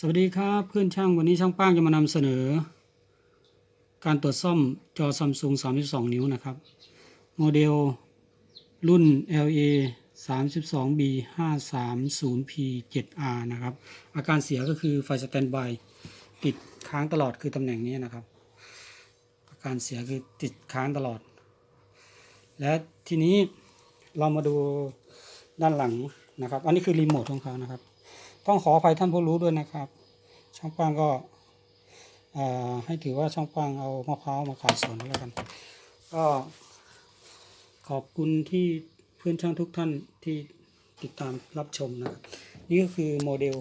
สวัสดีครับเพื่อนช่างวันนี้ช่างป้างจะมานำเสนอ การตรวจซ่อมจอซัมซุง32 นิ้วนะครับ โมเดลรุ่น LA 32B 530P 7R นะครับ อาการเสียก็คือไฟสแตนบายติดค้างตลอดคือตำแหน่งนี้นะครับ อาการเสียคือติดค้างตลอด และทีนี้เรามาดูด้านหลังนะครับ อันนี้คือรีโมทของเขานะครับ ต้องขออภัยท่านผู้รู้ด้วยนะครับ ช่างป้างก็ให้ถือว่าช่างป้างเอามะพร้าวมาขายสวนแล้วกัน ก็ขอบคุณที่เพื่อนช่างทุกท่านที่ติดตามรับชมนะครับ นี่ก็คือโมเดล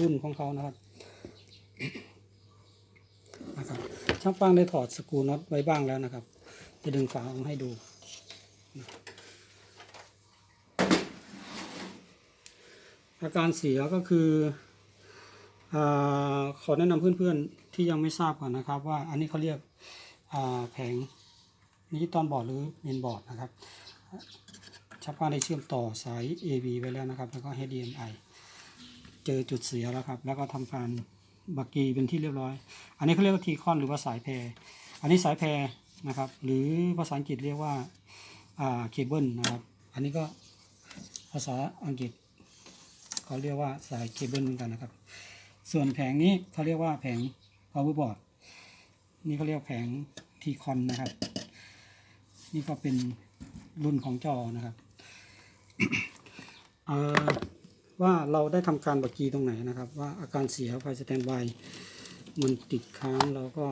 รุ่นของเขานะครับนะครับช่างป้างได้ถอดสกรูน็อตไว้บ้างแล้วนะครับ จะดึงฝาออกให้ดู อาการเสียก็คืออขอแนะนำเพื่อนๆที่ยังไม่ทราบก่อนนะครับ ว่าอันนี้เขาเรียกแผงดิจิตอลบอร์ดหรือเมนบอร์ดนะครับชักป้าได้เชื่อมต่อสาย AV ไว้แล้วนะครับ แล้วก็ HDMI เจอจุดเสียแล้วครับ แล้วก็ทำการบักกีเป็นที่เรียบร้อย อันนี้เขาเรียกว่าทีคอนหรือว่าสายแพร อันนี้สายแพรนะครับ หรือภาษาอังกฤษเรียกว่าเคเบิลนะครับ อันนี้ก็ภาษาอังกฤษ เขาเรียกว่าสายเคเบิลเหมือนกันนะครับ ส่วนแผงนี้เขาเรียกว่าแผง power board นี่เขาเรียกแผงทีคอนนะครับ นี่ก็เป็นรุ่นของจอนะครับว่าเราได้ทำการบักกีตรงไหนนะครับ ว่าอาการเสียไฟสแตนบายมันติดค้างเราก็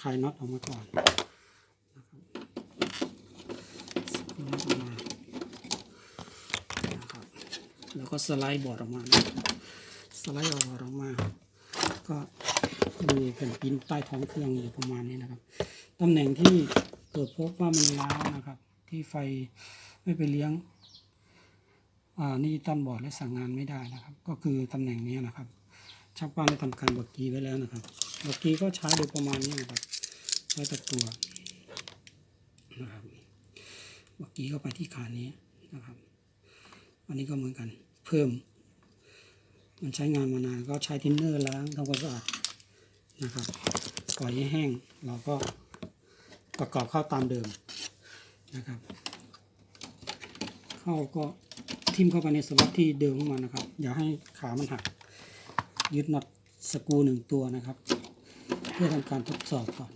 คลายน็อตออกมาก่อนนะครับสกรูน็อตออกมานะครับ แล้วก็สไลด์บอร์ดออกมา สไลด์บอร์ดออกมา ก็ดูแผ่นปิ้นใต้ท้องเครื่องอยู่ประมาณนี้นะครับ ตำแหน่งที่ตรวจพบว่ามันร้าวนะครับ ที่ไฟไม่ไปเลี้ยงอ่านี่ตันบอร์ดและสั่งงานไม่ได้นะครับ ก็คือตำแหน่งนี้นะครับชักป้านได้ทำการบักกีไว้แล้วนะครับบักกีก็ใช้โดยประมาณนี้นะครับใช้ตะกัวนะครับบักกีเข้าไปที่ขานี้นะครับ อันนี้ก็เหมือนกัน เพิ่ม มันใช้งานมานานก็ใช้ทินเนอร์ล้างทำความสะอาดนะครับ ปล่อยให้แห้ง เราก็ประกอบเข้าตามเดิมนะครับ เข้าก็ทิ่มเข้าไปในสล็อตที่เดิมของมันนะครับ อย่าให้ขามันหัก ยึดน็อตสกูหนึ่งตัวนะครับ เพื่อทำการทดสอบก่อน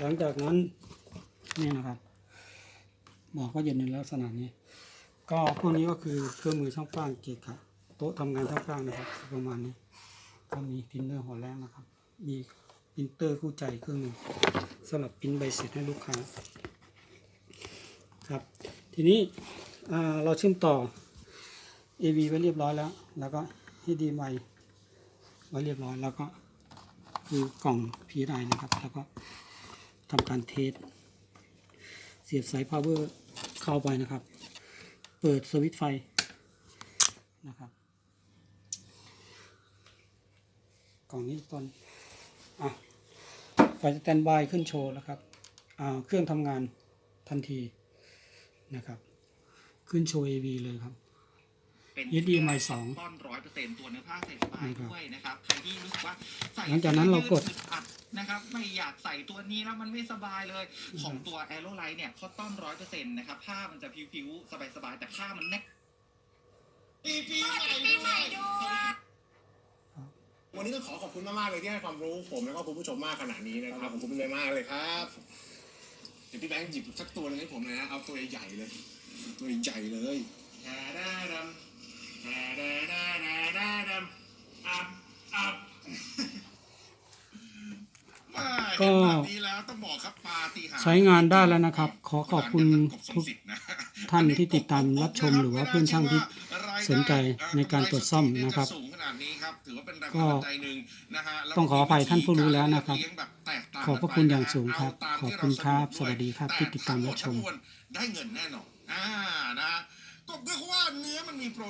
หลังจากนั้นนี่นะครับ บอกว่าอยู่ในลักษณะนี้ ก็พวกนี้ก็คือเครื่องมือช่างป้างเกะกะโต๊ะทำงานช่างป้างนะครับ ประมาณนี้ก็มีพิมพ์เนอร์หัวแรงนะครับ มีปรินเตอร์คู่ใจเครื่องนึงสำหรับปริ้นใบเสร็จให้ลูกค้าครับ ทีนี้เราเชื่อมต่อ AV ไว้เรียบร้อยแล้ว แล้วก็ HDMI ไว้เรียบร้อยแล้วก็คือกล่อง PI นะครับ แล้วก็ทำการเทสเสียบสาย power เข้าไปนะครับ เปิดสวิตช์ไฟนะครับกล่องนี้ตอนอะไฟสแตนบายขึ้นโชว์แล้วครับอ่าเครื่องทำงานทันทีนะครับ ขึ้นโชว์ AV เลยครับ เป็น HDMI สองต้อนร้อยเปอร์เซ็นต์ตัวเนื้อผ้าใส่สบายนะครับด้วยนะครับใครที่รู้สึกว่าใส่หลังจากนั้นเรากดสื้อยือึอัดนะครับไม่อยากใส่ตัวนี้แล้วมันไม่สบายเลยของตัว a อโรไลท์เนี่ยเขาต้อนร้อยเปอร์เซ็นต์นะครับผ้ามันจะผิวๆสบายๆแต่ผ้ามันแน่นปีปีใหม่ด้วยวันนี้ต้องขอขอบคุณมากๆเลยที่ให้ความรู้ผมแล้วก็คุณผู้ชมมากขนาดนี้นะครับขอบคุณเลยมากเลยครับเดี๋ยวพี่แบงค์หยิบสักตัวหนึงให้ผมเลยนะเอาตัวใหญ่ๆเลย ตัวใหญ่เลย ก็ใช้งานได้แล้วนะครับ ขอขอบคุณทุกท่านที่ติดตามรับชมหรือว่าเพื่อนช่างที่สนใจในการตรวจซ่อมนะครับ ก็ต้องขออภัยท่านผู้รู้แล้วนะครับ ขอบพระคุณอย่างสูงครับ ขอบคุณครับ สวัสดีครับที่ติดตามรับชมได้เงินแน่นอนอ่านะก็เพราะว่าเนื้อมันมีโปร